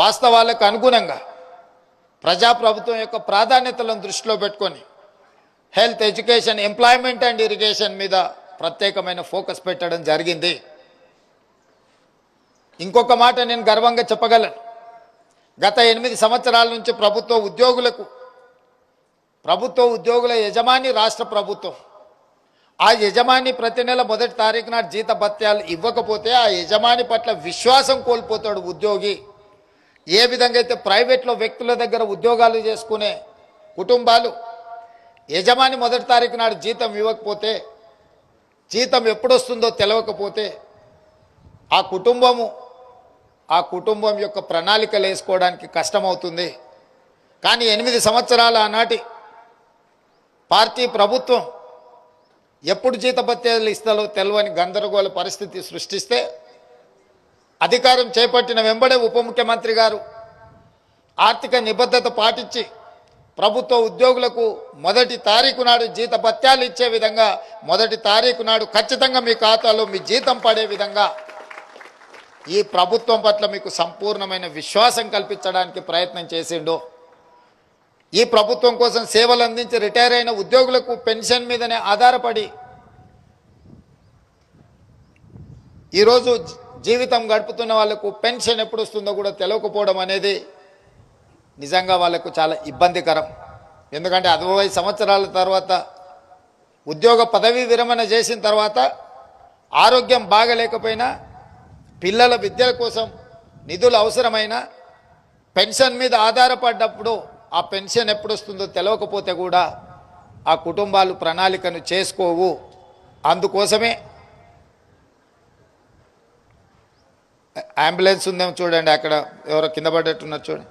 వాస్తవాలకు అనుగుణంగా ప్రజాప్రభుత్వం యొక్క ప్రాధాన్యతలను దృష్టిలో పెట్టుకొని health education employment and irrigation మీద ప్రత్యేకమైన ఫోకస్ పెట్టడం జరిగింది. ఇంకొక మాట నేను గర్వంగా చెప్పగలను. గత ఎనిమిది సంవత్సరాల నుంచి ప్రభుత్వ ఉద్యోగులకు ప్రభుత్వ ఉద్యోగుల యజమాని రాష్ట్ర ప్రభుత్వం ఆ యజమాని ప్రతి నెల మొదటి తారీఖు నాడు జీత భత్యాలు ఇవ్వకపోతే ఆ యజమాని పట్ల విశ్వాసం కోల్పోతాడు ఉద్యోగి. ఏ విధంగా అయితే ప్రైవేట్లో వ్యక్తుల దగ్గర ఉద్యోగాలు చేసుకునే కుటుంబాలు యజమాని మొదటి తారీఖు నాడు జీతం ఇవ్వకపోతే జీతం ఎప్పుడొస్తుందో తెలియకపోతే ఆ కుటుంబము ఆ కుటుంబం యొక్క ప్రణాళికలు వేసుకోవడానికి కష్టమవుతుంది. కానీ ఎనిమిది సంవత్సరాల ఆనాటి పార్టీ ప్రభుత్వం ఎప్పుడు జీతభత్యాలు ఇస్తాలో తెలవని గందరగోళ పరిస్థితి సృష్టిస్తే అధికారం చేపట్టిన వెంబడే ఉప ముఖ్యమంత్రి గారు ఆర్థిక నిబద్ధత పాటించి ప్రభుత్వ ఉద్యోగులకు మొదటి తారీఖు నాడు జీత భత్యాలు ఇచ్చే విధంగా మొదటి తారీఖు నాడు ఖచ్చితంగా మీ ఖాతాలో మీ జీతం పడే విధంగా ఈ ప్రభుత్వం పట్ల మీకు సంపూర్ణమైన విశ్వాసం కల్పించడానికి ప్రయత్నం చేసిండు. ఈ ప్రభుత్వం కోసం సేవలు అందించి రిటైర్ అయిన ఉద్యోగులకు పెన్షన్ మీదనే ఆధారపడి ఈరోజు జీవితం గడుపుతున్న వాళ్ళకు పెన్షన్ ఎప్పుడు వస్తుందో కూడా తెలియకపోవడం అనేది నిజంగా వాళ్ళకు చాలా ఇబ్బందికరం. ఎందుకంటే అరవై సంవత్సరాల తర్వాత ఉద్యోగ పదవీ విరమణ చేసిన తర్వాత ఆరోగ్యం బాగలేకపోయినా పిల్లల విద్యల కోసం నిధులు అవసరమైన పెన్షన్ మీద ఆధారపడ్డప్పుడు ఆ పెన్షన్ ఎప్పుడు వస్తుందో తెలియకపోతే కూడా ఆ కుటుంబాలు ప్రణాళికను చేసుకోవు. అందుకోసమే అంబులెన్స్ ఉందేమో చూడండి అక్కడ. ఎవరో కింద పడ్డట్టున్నారు చూడండి.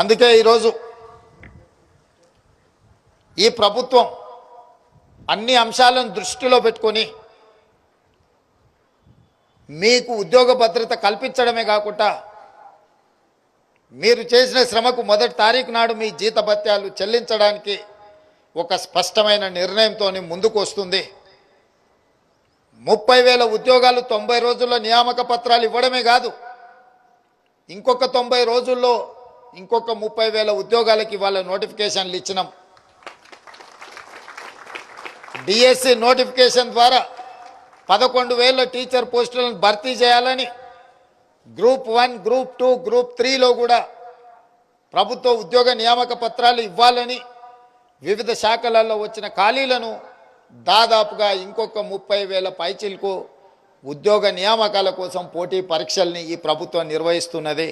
అందుకే ఈరోజు ఈ ప్రభుత్వం అన్ని అంశాలను దృష్టిలో పెట్టుకొని మీకు ఉద్యోగ భద్రత కల్పించడమే కాకుండా మీరు చేసిన శ్రమకు మొదటి తారీఖు నాడు మీ జీత భత్యాలు చెల్లించడానికి ఒక స్పష్టమైన నిర్ణయంతో ముందుకు వస్తుంది ముప్పై వేల ఉద్యోగాలు తొంభై రోజుల్లో నియామక పత్రాలు ఇవ్వడమే కాదు ఇంకొక తొంభై రోజుల్లో ఇంకొక ముప్పై వేల ఉద్యోగాలకి ఇవాళ నోటిఫికేషన్లు ఇచ్చినాం. డిఎస్సి నోటిఫికేషన్ ద్వారా పదకొండు వేల టీచర్ పోస్టులను భర్తీ చేయాలని group one group two group త్రీలో కూడా ప్రభుత్వ ఉద్యోగ నియామక పత్రాలు ఇవ్వాలని వివిధ శాఖలలో వచ్చిన ఖాళీలను దాదాపుగా ఇంకొక ముప్పై వేల పైచిలకు ఉద్యోగ నియామకాల కోసం పోటీ పరీక్షల్ని ఈ ప్రభుత్వం నిర్వహిస్తున్నది.